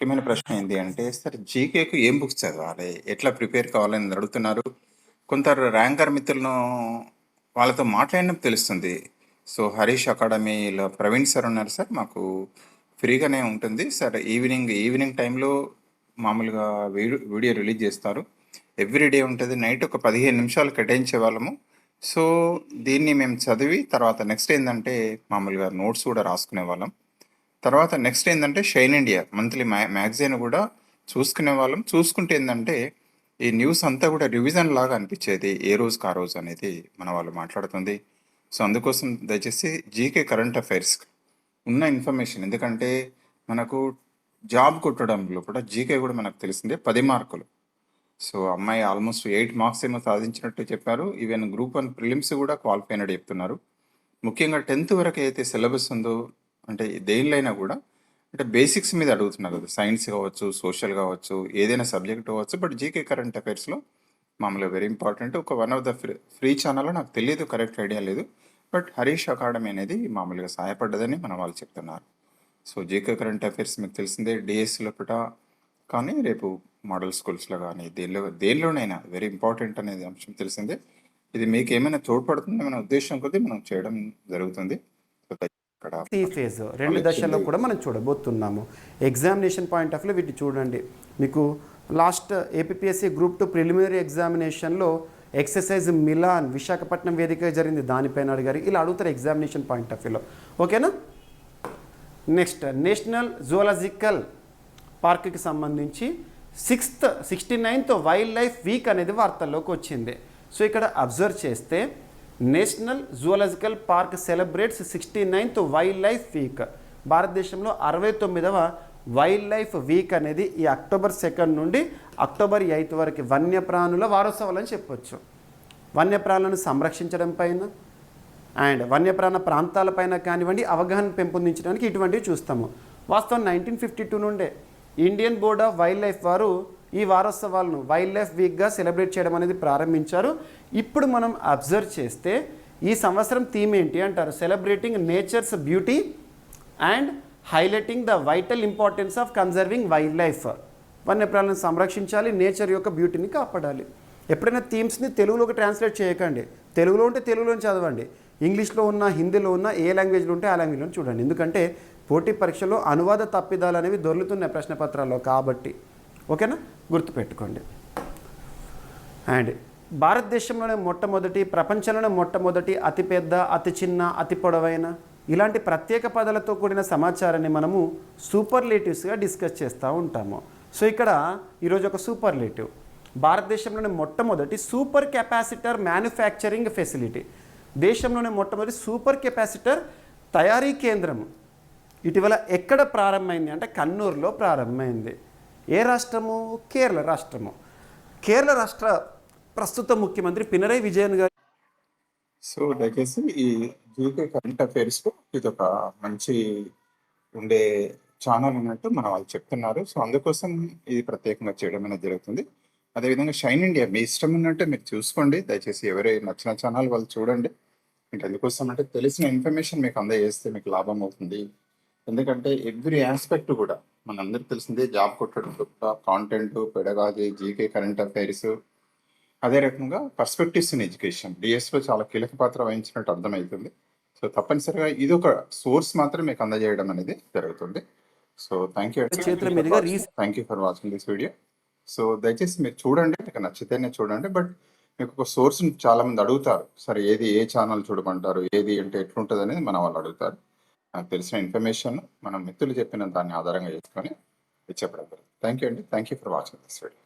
ముఖ్యమైన ప్రశ్న ఏంటి అంటే సార్ జీకేకు ఏం బుక్స్ చదవాలి? ఎట్లా ప్రిపేర్ కావాలని అడుగుతున్నారు. కొంత ర్యాంకర్ మిత్రులను వాళ్ళతో మాట్లాడినప్పుడు తెలుస్తుంది. సో హరీష్ అకాడమీలో ప్రవీణ్ సార్ ఉన్నారు సార్ మాకు ఫ్రీగానే ఉంటుంది. సార్ ఈవినింగ్ ఈవినింగ్ టైంలో మామూలుగా వీడియో వీడియో రిలీజ్ చేస్తారు. ఎవ్రీడే ఉంటుంది. నైట్ ఒక పదిహేను నిమిషాలు కేటాయించే వాళ్ళము. సో దీన్ని మేము చదివి తర్వాత నెక్స్ట్ ఏంటంటే మామూలుగా నోట్స్ కూడా రాసుకునే వాళ్ళం. తర్వాత నెక్స్ట్ ఏంటంటే Shine India monthly ma magazine కూడా చూసుకునే వాళ్ళం. చూసుకుంటే ఏంటంటే ఈ న్యూస్ అంతా కూడా రివిజన్ లాగా అనిపించేది. ఏ రోజుకి ఆ రోజు అనేది మన వాళ్ళు మాట్లాడుతుంది. సో అందుకోసం దయచేసి జీకే కరెంట్ అఫైర్స్ ఉన్న ఇన్ఫర్మేషన్ ఎందుకంటే మనకు జాబ్ కొట్టడంలో కూడా జీకే కూడా మనకు తెలిసిందే పది మార్కులు. సో అమ్మాయి ఆల్మోస్ట్ ఎయిట్ మార్క్స్ ఏమో సాధించినట్టు చెప్పారు. ఈవెన్ గ్రూప్ వన్ ప్రిలిమ్స్ కూడా క్వాలిఫై అయినట్టు చెప్తున్నారు. ముఖ్యంగా టెన్త్ వరకు అయితే సిలబస్ ఉందో అంటే దేనిలైనా కూడా అంటే బేసిక్స్ మీద అడుగుతున్నారు కదా సైన్స్ కావచ్చు సోషల్ కావచ్చు ఏదైనా సబ్జెక్ట్ కావచ్చు బట్ జీకే కరెంట్ అఫైర్స్లో మామూలుగా వెరీ ఇంపార్టెంట్ ఒక one of the free free ఛానల్లో నాకు తెలియదు కరెక్ట్ ఐడియా లేదు. బట్ హరీష్ అకాడమీ అనేది మామూలుగా సహాయపడ్డదని మన వాళ్ళు చెప్తున్నారు. సో జీకే కరెంట్ అఫైర్స్ మీకు తెలిసిందే డిఎస్సీలో పుట కానీ రేపు మోడల్ స్కూల్స్లో కానీ దేనిలో దేనిలోనైనా వెరీ ఇంపార్టెంట్ అనేది అంశం తెలిసిందే. ఇది మీకు ఏమైనా తోడ్పడుతుంది మన ఉద్దేశం కొద్దీ మనం చేయడం జరుగుతుంది. సో ఇక్కడ ఈ ఫేజ్ రెండు దశల్లో కూడా మనం చూడబోతున్నాము. ఎగ్జామినేషన్ పాయింట్ ఆఫ్ వ్యూ వీటిని చూడండి. మీకు last APSC group two preliminary ఎగ్జామినేషన్లో ఎక్సర్సైజ్ మిలాన్ విశాఖపట్నం వేదిక జరిగింది. దానిపైన అడిగారు. ఇలా అడుగుతారు ఎగ్జామినేషన్ పాయింట్ ఆఫ్ వ్యూలో ఓకేనా నెక్స్ట్ నేషనల్ జువాలజికల్ పార్క్కి సంబంధించి sixth sixty ninth wild life week అనేది వార్తల్లోకి వచ్చింది. సో ఇక్కడ అబ్జర్వ్ చేస్తే national zoological park celebrates sixty ninth wild life week. భారతదేశంలో అరవై తొమ్మిదవ వైల్డ్ లైఫ్ వీక్ అనేది ఈ అక్టోబర్ సెకండ్ నుండి అక్టోబర్ ఎయిత్ వరకు వన్యప్రాణుల వారోత్సవాలు అని చెప్పొచ్చు. వన్యప్రాణులను సంరక్షించడం పైన అండ్ వన్యప్రాణ ప్రాంతాలపైన కానివ్వండి అవగాహన పెంపొందించడానికి ఇటువంటివి చూస్తాము. వాస్తవం నైన్టీన్ ఫిఫ్టీ టూ నుండే Indian board of wild life వారు ఈ వారోత్సవాలను వైల్డ్ లైఫ్ వీక్గా సెలబ్రేట్ చేయడం అనేది ప్రారంభించారు. ఇప్పుడు మనం అబ్జర్వ్ చేస్తే ఈ సంవత్సరం థీమ్ ఏంటి అంటారు? Celebrating nature's beauty and highlighting the vital importance of conserving wild life వన్యప్రాణులను సంరక్షించాలి నేచర్ యొక్క బ్యూటీని కాపాడాలి. ఎప్పుడైనా థీమ్స్ని తెలుగులోకి ట్రాన్స్లేట్ చేయకండి. తెలుగులో ఉంటే తెలుగులోనే చదవండి. ఇంగ్లీష్లో ఉన్న హిందీలో ఉన్న ఏ లాంగ్వేజ్లో ఉంటే ఆ లాంగ్వేజ్లో చూడండి. ఎందుకంటే పోటీ పరీక్షలో అనువాద తప్పిదాలు అనేవి దొర్లుతున్నాయి ప్రశ్నపత్రాల్లో కాబట్టి. ఓకేనా? గుర్తుపెట్టుకోండి. అండ్ భారతదేశంలోనే మొట్టమొదటి ప్రపంచంలోనే మొట్టమొదటి అతిపెద్ద అతి చిన్న అతి పొడవైన ఇలాంటి ప్రత్యేక పదాలతో కూడిన సమాచారాన్ని మనము సూపర్లేటివ్స్గా డిస్కస్ చేస్తూ ఉంటాము. సో ఇక్కడ ఈరోజు ఒక సూపర్లేటివ్. భారతదేశంలోనే మొట్టమొదటి సూపర్ కెపాసిటర్ మ్యానుఫ్యాక్చరింగ్ ఫెసిలిటీ. దేశంలోనే మొట్టమొదటి సూపర్ కెపాసిటర్ తయారీ కేంద్రం ఇటీవల ఎక్కడ ప్రారంభమైంది అంటే కన్నూరులో ప్రారంభమైంది. ఏ రాష్ట్రము? కేరళ రాష్ట్రము. కేరళ రాష్ట్ర ప్రస్తుత ముఖ్యమంత్రి పినరై విజయన్ గారు. సో దయచేసి ఈ జీకే కరెంట్ అఫైర్స్ ఇది ఒక మంచి ఉండే ఛానల్ ఉన్నట్టు మన వాళ్ళు చెప్తున్నారు. సో అందుకోసం ఇది ప్రత్యేకంగా చేయడం అనేది జరుగుతుంది. అదేవిధంగా షైన్ ఇండియా మీ ఇష్టం ఉన్నట్టే మీరు చూసుకోండి. దయచేసి ఎవరే నచ్చిన ఛానల్ వాళ్ళు చూడండి. అంటే ఎందుకోసం అంటే తెలిసిన ఇన్ఫర్మేషన్ మీకు అందజేస్తే మీకు లాభం అవుతుంది. ఎందుకంటే ఎవ్రీ ఆస్పెక్ట్ కూడా మనందరికి తెలిసిందే జాబ్ కొట్టడం content pedagogy GK current affairs అదే రకంగా పర్స్పెక్టివ్స్ ఇన్ ఎడ్యుకేషన్ డిఎస్లో చాలా కీలక పాత్ర వహించినట్టు అర్థమవుతుంది. సో తప్పనిసరిగా ఇది ఒక సోర్స్ మాత్రం మీకు అందజేయడం అనేది జరుగుతుంది. So thank you thank you for watching this video so దయచేసి మీరు చూడండి మీకు నచ్చితేనే చూడండి బట్ మీకు ఒక సోర్స్ చాలా మంది అడుగుతారు. సరే ఏది ఏ ఛానల్ చూడమంటారు? ఏది అంటే ఎట్లుంటుంది అనేది మన వాళ్ళు అడుగుతారు. నాకు తెలిసిన ఇన్ఫర్మేషన్ మనం మిత్రులు చెప్పిన దాన్ని ఆధారంగా చేసుకొని చెప్పడం థ్యాంక్ యూ అండి. Thank you for watching this video.